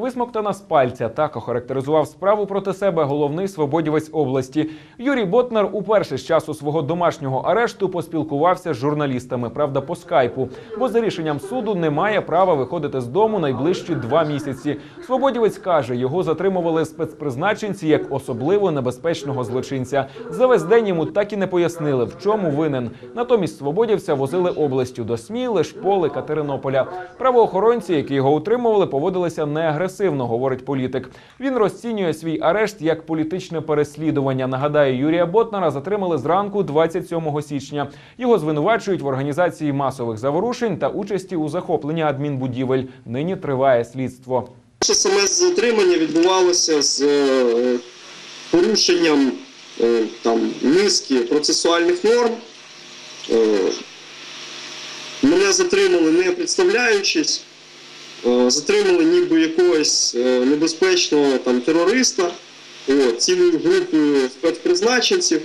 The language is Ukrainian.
Висмоктана з пальця так охарактеризував справу проти себе головний свободівець області. Юрій Ботнар уперше з часу свого домашнього арешту поспілкувався з журналістами. Правда, по скайпу, бо за рішенням суду не має права виходити з дому найближчі два місяці. Свободівець каже, його затримували спецпризначенці як особливо небезпечного злочинця. За весь день йому так і не пояснили, в чому винен. Натомість свободівця возили областю до Сміли, Шполи, Катеринополя. Правоохоронці, які його утримували, поводилися неагресивно, говорить політик. Він розцінює свій арешт як політичне переслідування. Нагадаю, Юрія Ботнара затримали зранку 27 січня. Його звинувачують в організації масових заворушень та участі у захопленні адмінбудівель. Нині триває слідство. Саме затримання відбувалося з е, порушенням е, там, низки процесуальних норм. Е, Мене затримали не представляючись, затримали ніби якогось е, небезпечного там, терориста, цілою групою спецпризначенців.